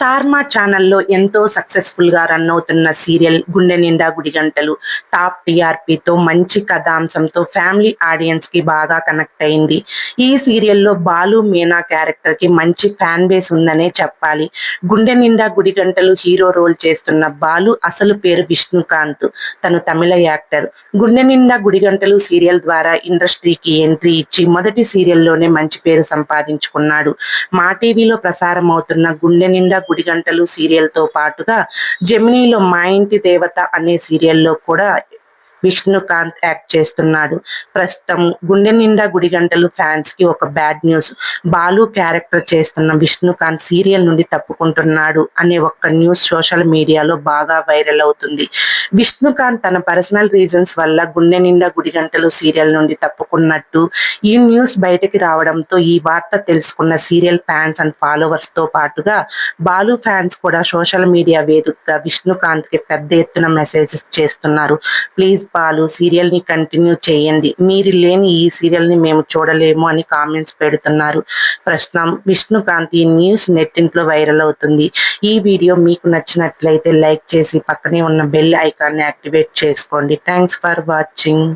Star మా ఛానల్లో ఎంతో సక్సెస్ఫుల్గా రన్ అవుతున్న సీరియల్ గుండె నిండా గుడిగంటలు. టాప్ టీఆర్పీతో మంచి కథాంశంతో ఫ్యామిలీ ఆడియన్స్కి బాగా కనెక్ట్ అయింది. ఈ సీరియల్లో బాలు మీనా క్యారెక్టర్కి మంచి ఫ్యాన్ బేస్ ఉందనే చెప్పాలి. గుండె నిండా గుడిగంటలు హీరో రోల్ చేస్తున్న బాలు అసలు పేరు విష్ణుకాంత్. తను తమిళ యాక్టర్. గుండె నిండా గుడిగంటలు సీరియల్ ద్వారా ఇండస్ట్రీకి ఎంట్రీ ఇచ్చి మొదటి సీరియల్లోనే మంచి పేరు సంపాదించుకున్నాడు. మా టీవీలో ప్రసారం అవుతున్న గుండె నిండా గుడిగంటలు సీరియల్తో పాటుగా జమినీలో మా ఇంటి దేవత అనే సీరియల్లో కూడా విష్ణుకాంత్ యాక్ట్ చేస్తున్నాడు. ప్రస్తుతం గుండె నిండా గుడిగంటలు ఫ్యాన్స్కి ఒక బ్యాడ్ న్యూస్. బాలు క్యారెక్టర్ చేస్తున్న విష్ణుకాంత్ సీరియల్ నుండి తప్పుకుంటున్నాడు అనే ఒక్క న్యూస్ సోషల్ మీడియాలో బాగా వైరల్ అవుతుంది. విష్ణుకాంత్ తన పర్సనల్ రీజన్స్ వల్ల గుండె నిండా గుడిగంటలు సీరియల్ నుండి తప్పుకున్నట్టు ఈ న్యూస్ బయటకి రావడంతో ఈ వార్త తెలుసుకున్న సీరియల్ ఫ్యాన్స్ అండ్ ఫాలోవర్స్తో పాటుగా బాలు ఫ్యాన్స్ కూడా సోషల్ మీడియా వేదికగా విష్ణుకాంత్కి పెద్ద ఎత్తున మెసేజెస్ చేస్తున్నారు. ప్లీజ్ బాలు సీరియల్ని కంటిన్యూ చేయండి. మీరు లేని ఈ సీరియల్ని మేము చూడలేము అని కామెంట్స్ పెడుతున్నారు. ప్రశ్న విష్ణుకాంత్ ఈ న్యూస్ నెట్టింట్లో వైరల్ అవుతుంది. ఈ వీడియో మీకు నచ్చినట్లయితే లైక్ చేసి పక్కనే ఉన్న బెల్ ఐకాన్ని యాక్టివేట్ చేసుకోండి. Thanks for watching